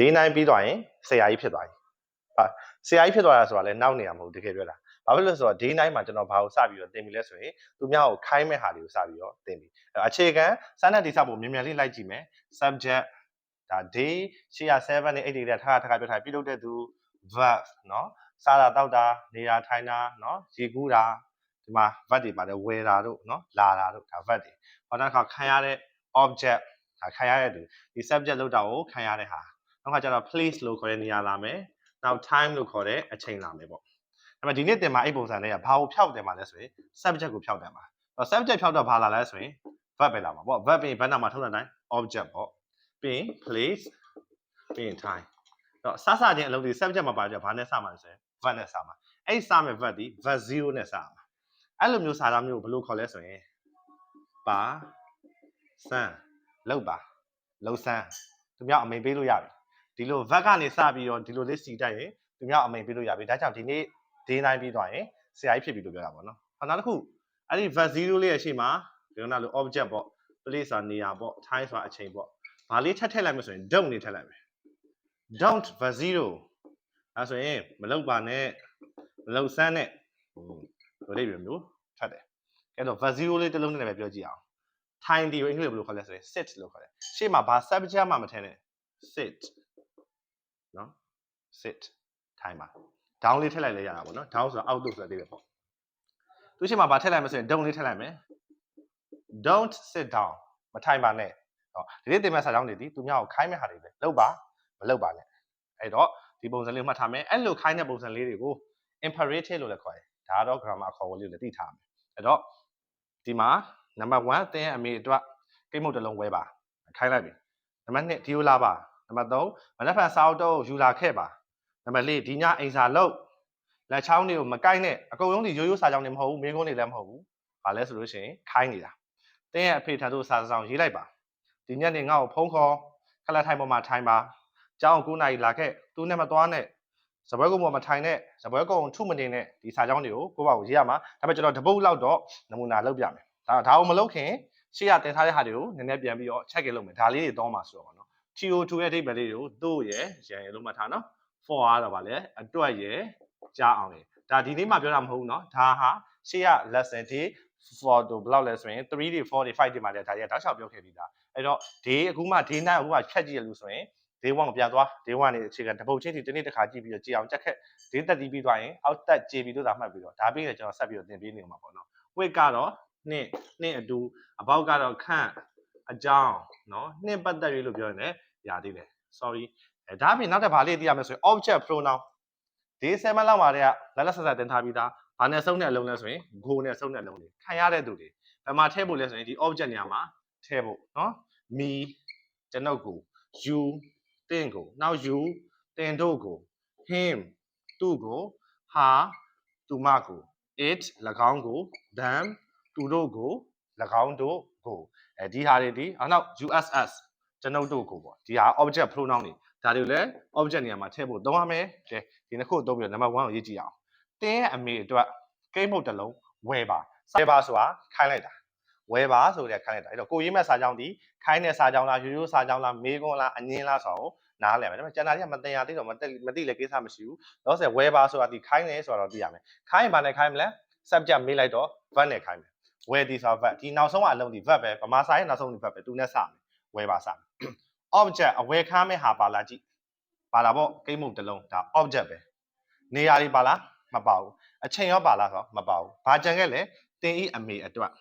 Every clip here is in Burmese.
day 9ပြီးသွားရင်ဆရာကြီးဖြစ်သွားပြီဟာဆရာကြီးဖြစ်သွားတာဆိုတာလည်းနောက်နေရမဟုတ်တကယ်ပြောတာဘာဖြစ်လို့လဲဆိုတော့ day 9မှာကျွန်တော်ဘာကိုစပြီးတော့သင်ပြီလဲဆိုရင်သူများကိုခိုင်းမဲ့ဟာတွေကိုစပြီးတော့သင်ပြီအဲ့တော့အခြေခံစာနဲ့တိစဖို့မြန်မြန်လေးလိုက်ကြည့်မယ် subject ဒါ day ရှေ့ရ7နဲ့8တွေထားထားပြောထားပြုလုပ်တဲ့သူ verb เนาะစားတာတောက်တာနေတာထိုင်တာเนาะရေကူးတာဒီမှာ verb တွေပါတယ်ဝယ်တာတို့เนาะလာတာတို့ဒါ verb တွေဟောတဲ့အခါခံရတဲ့ object ဒါခံရတဲ့သူဒီ subject လောက်တာကိုခံရတဲ့ဟာ နောက်ကကျတော့ place လို့ခေါ်တဲ့နေရာလာမယ်နောက် time လို့ခေါ်တဲ့အချိန်လာမယ်ပေါ့ဒါပေမဲ့ဒီနေ့တင်မှာအဲ့ပုံစံလေးကဘာကိုဖြောက်တယ်မှာလဲဆိုရင် subject ကိုဖြောက်တယ်မှာအဲ့ subject ဖြောက်တော့ဘာလာလဲဆိုရင် verb ပဲလာမှာပေါ့ verb ပြီးဘယ်နာမှာထုတ်တဲ့တိုင်း object ပေါ့ပြီးရင် place ပြီးရင် time တော့စစချင်းအလုပ်တွေ subject မှာပါကြဘာနဲ့စမှာလဲဆိုရင် verb နဲ့စမှာအဲ့စမဲ့ verb ဒီ verb 0နဲ့စမှာအဲ့လိုမျိုးစာသားမျိုးကိုဘယ်လိုခေါ်လဲဆိုရင်ပါစမ်းလောက်ပါလောက်စမ်းသူများအမိန်ပေးလို့ရပြီ ဒီလို verb ကနေစပြီးတော့ဒီလိုလေးစီတိုက်ရင်သူများအမိန်ပေးလို့ရပြီဒါကြောင့်ဒီနေ့ day 9ပြီးသွားရင်ဆရာကြီးဖြစ်ပြီလို့ပြောတာပေါ့နော်ဟောနောက်တစ်ခုအဲ့ဒီ verb 0လေးရဲ့ရှေ့မှာဒီကနေ့လို object ပေါ့ place ဆိုတာနေရာပေါ့ time ဆိုတာအချိန်ပေါ့ဘာလေးထပ်ထည့်လိုက်မှဆိုရင် don't နေထည့်လိုက်မယ် don't verb 0အဲဆိုရင်မလောက်ပါနဲ့မလောက်စမ်းနဲ့ဟိုလိုလေးပြမျိုးထပ်တယ်အဲ့တော့ verb 0လေးတစ်လုံးနဲ့ပဲပြောကြည့်အောင် time ဒီကိုအင်္ဂလိပ်ဘယ်လိုခေါ်လဲဆိုရင် sit လို့ခေါ်တယ်ရှေ့မှာဘာ subject မှမထည့်နဲ့ sit နော် sit time ပါ down လေးထည့်လိုက်လဲရတာပေါ့နော် down ဆိုတာအောက်လို့ဆိုတာသိပဲပေါ့သူရှေ့မှာဘာထည့်လိုက်မဆိုရင် don't လေးထည့်လိုက်မယ် don't sit down မထိုင်ပါနဲ့ဟောဒီနေ့တင်မဲ့စာကြောင်းတွေဒီသူများကိုခိုင်းမဲ့ဟာတွေပဲလောက်ပါမလောက်ပါနဲ့အဲ့တော့ဒီပုံစံလေးကိုမှတ်ထားမယ်အဲ့လိုခိုင်းတဲ့ပုံစံလေးတွေကို imperative လို့လည်းခေါ်တယ်ဒါကတော့ grammar အခေါ်အဝေါ်လေးကိုလည်းသိထားမယ်အဲ့တော့ဒီမှာ number 1သင်ရဲ့အမေအတွက်ကိတ်မုတ်တစ်လုံးဝဲပါခိုင်းလိုက်ပြီနံပါတ်2ဒီယိုလာပါ နံပါတ်3မနက်ဖြန်စာအုပ်တော့ယူလာခဲ့ပါနံပါတ်4ဒီညအိမ်စာလုပ်လက်ချောင်းတွေကိုမကိုက်နဲ့အကုန်လုံးဒီရိုးရိုးစာကြောင်းတွေမဟုတ်ဘူးမင်းကုန်းတွေလည်းမဟုတ်ဘူးဘာလဲဆိုလို့ရှိရင်ခိုင်းနေတာတင်းရဲ့အဖေထံသို့စာဆောင်ရေးလိုက်ပါဒီညနေငါ့ကိုဖုန်းခေါ်ခလက်ထိုင်ပေါ်မှာထိုင်ပါကျောင်း9နာရီလာခဲ့သူနဲ့မသွားနဲ့စပွဲကုန်းပေါ်မှာထိုင်နဲ့စပွဲကုန်းထုမနေနဲ့ဒီစာကြောင်းတွေကိုကိုယ့်ဘာကိုရေးရမှာဒါပေမဲ့ကျွန်တော်တပုတ်လောက်တော့နမူနာလုပ်ပြမယ်ဒါဒါအောင်မလုပ်ခင်ရှေ့ရတင်ထားတဲ့ဟာတွေကိုနည်းနည်းပြန်ပြီးတော့ check လုပ်မယ်ဒါလေးတွေတော့မှာဆိုတော့ဗောနော် CO2 ရဲ့အဓိပ္ပာယ်လေးတွေကိုသို့ရဲ့ရန်ရလို့မှတ်ထားနော် for ကတော့ဗာလဲအတွက်ရဲ့ကြားအောင်လေဒါဒီနေ့မှပြောတာမဟုတ်ဘူးနော်ဒါဟာရှေ့က lesson တွေ for တို့ဘယ်လောက်လဲဆိုရင်3တွေ4တွေ5တွေမှာလည်းဒါရတောက်ချောက်ပြောခဲ့ပြီးသားအဲ့တော့ day အခုမှ day 9အခုမှဖြတ်ကြည့်ရလို့ဆိုရင် day 1ကိုပြန်သွား day 1နေအခြေခံတပုတ်ချင်းဒီတစ်နေ့တစ်ခါကြည့်ပြီးတော့ကြည်အောင်ကြက်ခက် day တက်တီးပြီးသွားရင်အောက်တက် JB တို့သာမှတ်ပြီးတော့ဒါပြီးရင်ကျွန်တော်ဆက်ပြီးတော့သင်ပေးနေမှာပေါ့နော် weight ကတော့နှစ်နှစ်အတူအပေါက်ကတော့ခန့် အကြောင်းနော်နှင့်ပတ်သက်ရေးလို့ပြောရင်လည်းຢာသေးတယ် sorry အဲဒါအပြင်နောက်တစ်ခါလေးသိရမယ်ဆိုရင် object pronoun ဒီ7လောက်မှာတည်းကလက်လက်ဆက်ဆက်တင်ထားပြီးသားဘာနဲ့ဆုံးတဲ့အလုံးလဲဆိုရင် go နဲ့ဆုံးတဲ့အလုံးတွေခံရတဲ့သူတွေဘယ်မှာထည့်ဖို့လဲဆိုရင်ဒီ object နေရာမှာထည့်ဖို့နော် me ကျွန်ုပ်ကို you တင့်ကိုနောက် you တင်တို့ကို him သူ့ကို her သူမကို it ၎င်းကို them သူတို့ကို၎င်းတို့ ကိုအဲဒီဟာတွေဒီအနောက် USS ကျွန်ုပ်တို့ကိုပေါ့ဒီဟာ object pronoun တွေဒါတွေကိုလည်း object နေရာမှာထည့်ဖို့သုံးရမယ်ကဲဒီနှစ်ခုသုံးပြီးတော့ number 1ကိုရေးကြည့်အောင်တင်းရဲ့အမေအတွက်ကိတ်မုတ်တစ်လုံးဝယ်ပါဝယ်ပါဆိုတာခိုင်းလိုက်တာဝယ်ပါဆိုတဲ့ခိုင်းလိုက်တာအဲ့တော့ကိုရေးမဲ့စာကြောင်းဒီခိုင်းတဲ့စာကြောင်းလားရိုးရိုးစာကြောင်းလားမေးခွန်းလားအငင်းလားဆိုတော့နားလည်မယ်ဒါပေမဲ့ကျန်တာတွေကမတင်ရသေးတော့မသိမသိလည်းကိစ္စမရှိဘူးတော့ဆိုဝယ်ပါဆိုတာဒီခိုင်းတယ်ဆိုတော့သိရမယ်ခိုင်းရင်ဘာနဲ့ခိုင်းမလဲ subject မေးလိုက်တော့ verb နဲ့ခိုင်းမယ် where ဒီဆိုတာ verb ဒီနောက်ဆုံးကအလုံးဒီ verb ပဲဗမာစာရဲ့နောက်ဆုံးဒီ verb ပဲသူနဲ့စမယ် where ပါစမယ် object အဝယ်ခမ်းမဲ့ဟာပါလာကြည့်ပါလာပေါ့ကိတ်မုတ်တစ်လုံးဒါ object ပဲနေရာတွေပါလားမပါဘူးအချိန်ရောပါလားဆိုတော့မပါဘူးဘာကြံခဲ့လဲတင်ဤအမေအတွက်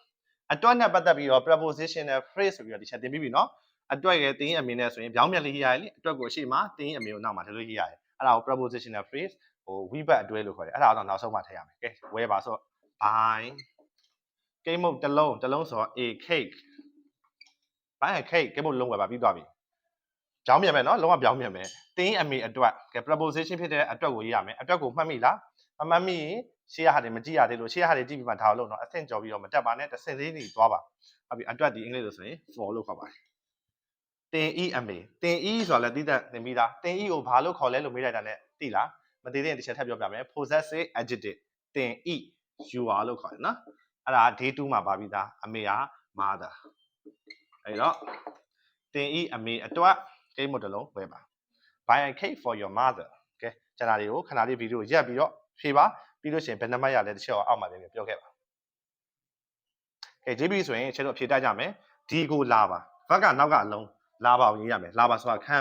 အတွက်နဲ့ပတ်သက်ပြီးတော့ prepositional phrase ဆိုပြီးတော့ဒီချက်တင်ပြီးပြီနော်အတွက်ရဲ့တင်ဤအမေနဲ့ဆိုရင်ပြောင်းပြန်လေးရေးရတယ်လေအတွက်ကိုအရှိမတင်ဤအမေကိုနောက်မှာထည့်လို့ရေးရတယ်အဲ့ဒါကို prepositional phrase ဟို we back အတွဲလို့ခေါ်တယ်အဲ့ဒါတော့နောက်ဆုံးမှထည့်ရမယ်ကဲ where ပါဆိုတော့ by ကိတ်မုတ်တစ်လုံးတစ်လုံးဆိုတော့ a cake ဘိုင်း cake ကိတ်မုတ်လုံးဝယ်ပါပြီးသွားပြီပြောင်းပြန်မယ်နော်လုံးဝပြောင်းပြန်မယ်တင်းအမေအတွက်ကဲ preposition ဖြစ်တဲ့အတွက်ကိုရေးရမယ်အတွက်ကိုမှတ်မိလားမမှတ်မိရင်ရှေ့ရဟာတွေမကြည့်ရသေးလို့ရှေ့ရဟာတွေကြည့်ပြီးမှဒါကိုလုပ်တော့အဆင့်ကြော်ပြီးတော့မတက်ပါနဲ့တစ်ဆင့်လေးနေသွားပါဟုတ်ပြီအတွက်ဒီအင်္ဂလိပ်လို့ဆိုရင် for လို့ခေါ်ပါတယ်တင်ဤအမေတင်ဤဆိုတာလည်းသိတဲ့သင်ပြီးသားတင်ဤကိုဘာလို့ခေါ်လဲလို့မေးလိုက်တာ ਨੇ သိလားမသိတဲ့တစ်ချက်ထပ်ပြောပြမယ် possessive adjective တင်ဤ you are လို့ခေါ်တယ်နော် အဲ့ဒါ day 2မှာပါပြီးသားအမေက mother အဲ့တော့တင်ဤအမေအတွက်ကိတ်မုတ်တစ်လုံးဝယ်ပါ buy a cake for your mother ကဲကျွန်တော်တွေကိုခဏလေးဗီဒီယိုရက်ပြီးတော့ဖြေပါပြီးလို့ရှိရင်ဘယ်နှမတ်ရလဲတစ်ချက်တော့အောက်မှာလည်းပြောခဲ့ပါကဲ JB ဆိုရင်ကျွန်တော်ဖြေတတ်ကြမယ်ဒီကိုလာပါဘက်ကနောက်ကအလုံးလာပါအောင်ရေးရမယ်လာပါဆိုတာခံ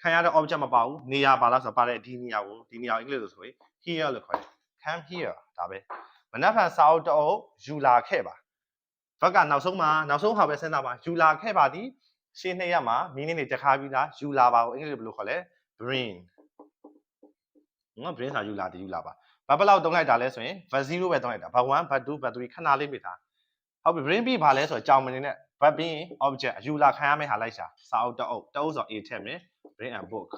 ခံရတဲ့ object မပါဘူးနေရာပါလားဆိုတော့ပါတဲ့ဒီနေရာကိုဒီနေရာကိုအင်္ဂလိပ်လိုဆိုရင် here လို့ခေါ်တယ် come here ဒါပဲ မနက်ဖြန်စာအုပ်တအုပ်ယူလာခဲ့ပါဘက်ကနောက်ဆုံးမှာနောက်ဆုံးဟာပဲစဉ်းစားပါယူလာခဲ့ပါသည်ရှင်းနှစ်ရက်မှာမီနင်းတွေတခါပြီးသားယူလာပါကိုအင်္ဂလိပ်ဘယ်လိုခေါ်လဲ bring နော် bring စာယူလာတည်ယူလာပါဘာဘယ်လောက်တုံးလိုက်တာလဲဆိုရင် verb 0ပဲတုံးလိုက်တာ verb 1 verb 2 verb 3ခဏလေးမိတာဟုတ်ပြီ bring ပြီးဘာလဲဆိုတော့ကြောင်မနေနဲ့ verb ပြီးရင် object ယူလာခံရမယ့်ဟာလိုက်ရှာစာအုပ်တအုပ်တအုပ်ဆို a ထည့်မယ် bring and book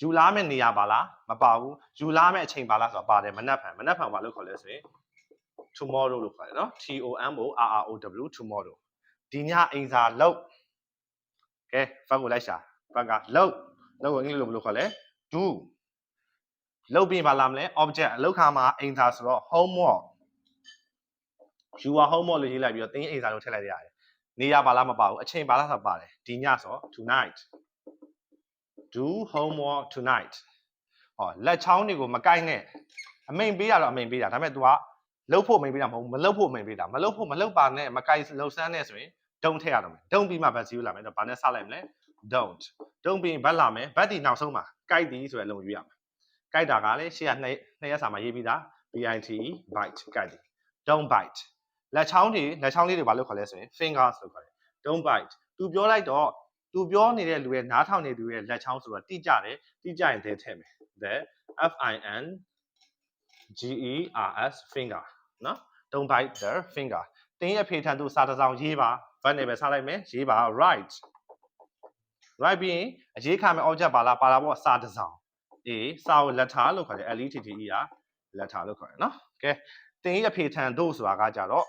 ယူလာမယ့်နေရာပါလားမပါဘူးယူလာမယ့်အချိန်ပါလားဆိုတော့ပါတယ်မနက်ဖြန်မနက်ဖြန်ဘာလို့ခေါ်လဲဆိုရင် tomorrow လို့ခေါ်တယ်နော် T O M O R R O W tomorrow ဒီညအိမ်စာလောက်ကဲဖတ်ကိုလိုက်ရှာဖတ်ကလောက်လောက်ကိုအင်္ဂလိပ်လိုဘယ်လိုခေါ်လဲ do လောက်ပြီးပါလားမလဲ object အလောက်ခါမှာအိမ်စာဆိုတော့ homework you are homework လို့ရေးလိုက်ပြီးတော့တင်းအိမ်စာလို့ထည့်လိုက်ရတယ်နေရာပါလားမပါဘူးအချိန်ပါလားဆိုတော့ပါတယ်ဒီညဆို tonight do homework tonight ဟောလက်ချောင်းတွေကိုမကိုက်နဲ့အမိန်ပေးရတော့အမိန်ပေးတာဒါပေမဲ့ तू က လှုပ်ဖို့မိန်ပေးတာမဟုတ်ဘူးမလှုပ်ဖို့မိန်ပေးတာမလှုပ်ဖို့မလှုပ်ပါနဲ့မကိုက်လှုပ်ဆန်းနဲ့ဆိုရင် don't ထည့်ရတော့မယ် don't ပြီးမှဘတ်စီယူလာမယ်တော့ဘာနဲ့စလိုက်မလဲ don't don't ပြီးရင်ဘတ်လာမယ်ဘတ်ဒီနောက်ဆုံးမှာကိုက်ဒီဆိုတဲ့အလုံးယူရမယ်ကိုက်တာကလည်းရှေ့ကနှစ်နှစ်ရက်စာမှာရေးပြီးသား bite bite ကိုက်ဒီ don't bite လက်ချောင်းတွေလက်ချောင်းလေးတွေဘာလို့ခေါ်လဲဆိုရင် fingers လို့ခေါ်တယ် don't bite तू ပြောလိုက်တော့ तू ပြောနေတဲ့လူရဲ့နားထောင်နေသူရဲ့လက်ချောင်းဆိုတော့တိကျတယ်တိကျရင်တည်းထည့်မယ် the f i n g e r s finger နော် don't bite the finger တင်းရဲ့ဖေထန်သူစာတစ်စောင်ရေးပါဘတ်နဲ့ပဲစားလိုက်မယ်ရေးပါ right right ပြီးရင်အရေးခံမဲ့ object ပါလားပါလားပေါ့စာတစ်စောင် a စာကို letter လို့ခေါ်တယ် l e t t e r letter လို့ခေါ်တယ်နော်ကဲတင်းရဲ့ဖေထန်တို့ဆိုတာကကြတော့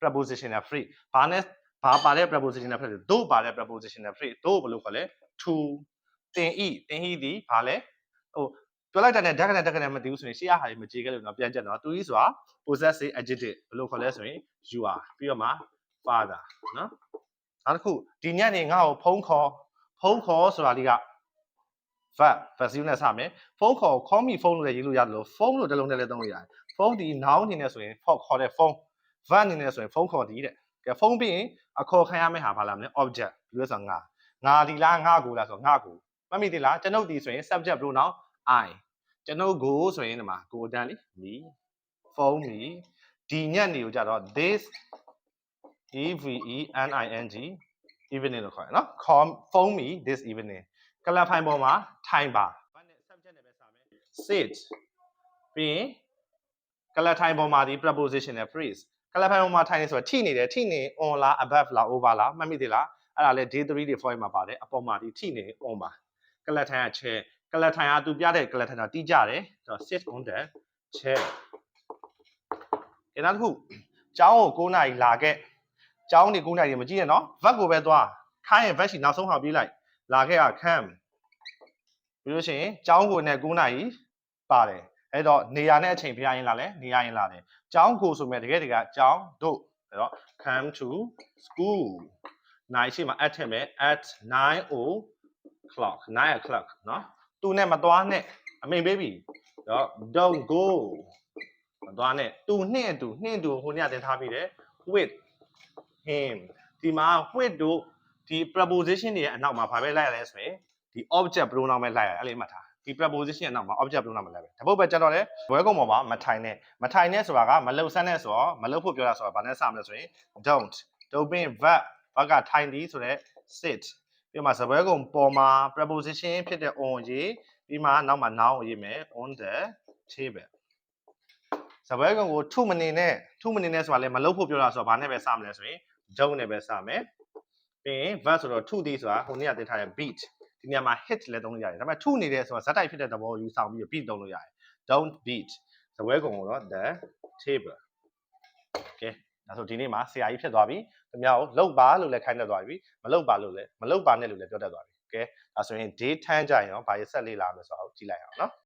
prepositional phrase ဘာနဲ့ဘာပါတဲ့ prepositional phrase တို့ပါတဲ့ prepositional phrase တို့ဘယ်လိုခေါ်လဲ to တင်ဤတင်ဤဒီဘာလဲဟို ပြောလိုက်တဲ့နဲ့ဓာတ်ကနေဓာတ်ကနေမသိဘူးဆိုရင်ရှေ့အဟာကြီးမကြေခဲ့လို့တော့ပြန်ချက်တော့သူဤဆိုတာ possessive adjective ဘယ်လိုခေါ်လဲဆိုရင် you are ပြီးတော့မှ father နော်နောက်တစ်ခုဒီညနေငါ့ကိုဖုန်းခေါ်ဖုန်းခေါ်ဆိုတာလေးက verb verb နဲ့စမယ်ဖုန်းခေါ် call me phone လို့လည်းရေးလို့ရတယ်လို့ဖုန်းလို့တစ်လုံးနဲ့လည်းသုံးလို့ရတယ်ဖုန်းဒီ noun အနေနဲ့ဆိုရင်ခေါ်ခေါ်တဲ့ဖုန်း verb အနေနဲ့ဆိုရင်ဖုန်းခေါ်ဒီတဲ့ကဲဖုန်းပြီးရင်အခေါ်ခံရမယ့်ဟာဘာလာမလဲ object ဘယ်လိုလဲဆိုတော့ငါငါဒီလားငါကိုလားဆိုတော့ငါကိုမှတ်မိသေးလားကျွန်ုပ်ဒီဆိုရင် subject pronoun I ကျွန်ုပ်ကိုဆိုရင်ဒီမှာကိုတန်းလी me phone me ဒီညက်နေကိုကြတော့ this e v e n i n g evening လို့ခေါ်ရနော် call phone me this evening ကလပ်ဖိုင်ပေါ်မှာထိုင်ပါဘာနဲ့ subject နဲ့ပဲစမယ် sit ပြီးရင်ကလပ်ထိုင်ပေါ်မှာဒီ prepositional phrase ကလပ်ဖိုင်ပေါ်မှာထိုင်နေဆိုတော့ထိနေတယ်ထိနေ on လား above လား over လားမှတ်မိသေးလားအဲ့ဒါလဲ day 3 day 4မှာပါတယ်အပေါ်မှာဒီထိနေ on ပါကလပ်ထိုင်က chair ကလပ်ထိုင်ကသူပြတဲ့ကလပ်ထိုင်တော့တီးကြတယ်ဆိုတော့ sit on the chair ဒီနောက်တစ်ခုကျောင်းကို9နာရီလာခဲ့ကျောင်းနေ9နာရီမကြည့်နဲ့နော် verb ကိုပဲသွားခိုင်းရင် verb ရှိနောက်ဆုံးဟာပြီးလိုက်လာခဲ့က come ပြီးလို့ရှိရင်ကျောင်းကိုနဲ့9နာရီပါတယ်အဲ့တော့နေရာနဲ့အချိန်ဖျားရင်လာလဲနေရာရင်လာတယ်ကျောင်းကိုဆိုမဲ့တကယ်တကယ်ကျောင်းတို့အဲ့တော့ come to school နိုင်ရှိမှာ at ထည့်မယ် at 9 o'clock 9 o'clock နော် သူနဲ့မသွားနဲ့အမိန်ပေးပြီတော့ don't go မသွားနဲ့သူနှင့်သူနှင့်သူဟိုနေ့တင်ထားပြီးတယ် with him ဒီမှာ with တို့ဒီ preposition တွေရဲ့အနောက်မှာဘာပဲလိုက်ရလဲဆိုရင်ဒီ object pronoun ပဲလိုက်ရတယ်အဲ့လေးမှတ်ထားဒီ preposition ရဲ့အနောက်မှာ object pronoun ပဲလိုက်ပဲတပုတ်ပဲကြတော့လေဘွဲကုံပေါ်မှာမထိုင်နဲ့မထိုင်နဲ့ဆိုတာကမလှုပ်ဆန်းနဲ့ဆိုတော့မလှုပ်ဖို့ပြောတာဆိုတော့ဘာနဲ့စမလဲဆိုရင် don't don't be verb ဘာကထိုင်သည်ဆိုတော့ sit ပြီးမှစပွဲကုံပေါ်မှာ preposition ဖြစ်တဲ့ on ရေးပြီးမှနောက်မှာ noun ကိုရေးမယ် on the table စပွဲကုံကိုထုမနေနဲ့ထုမနေနဲ့ဆိုတာလည်းမလုပ်ဖို့ပြောတာဆိုတော့ဘာနဲ့ပဲစမလဲဆိုရင် don't နဲ့ပဲစမယ်ပြီးရင် verb ဆိုတော့ထုသည်ဆိုတာဟိုနေ့ကတင်ထားတဲ့ beat ဒီနေရာမှာ hit လည်းသုံးလို့ရတယ်ဒါပေမဲ့ထုနေတယ်ဆိုတာဇက်တိုက်ဖြစ်တဲ့သဘောယူဆောင်ပြီး beat သုံးလို့ရတယ် don't beat စပွဲကုံကိုတော့ the table ကဲ ဒါဆိုဒီနေ့မှာဆရာကြီးဖြစ်သွားပြီခင်ဗျားကိုလှုပ်ပါလို့လည်းခိုင်းတတ်သွားပြီမလှုပ်ပါလို့လည်းမလှုပ်ပါနဲ့လို့လည်းပြောတတ်သွားပြီကဲဒါဆိုရင် day 10ကြာရင်ရောဘာရဆက်လေးလာမလဲဆိုတော့ကြည့်လိုက်အောင်နော်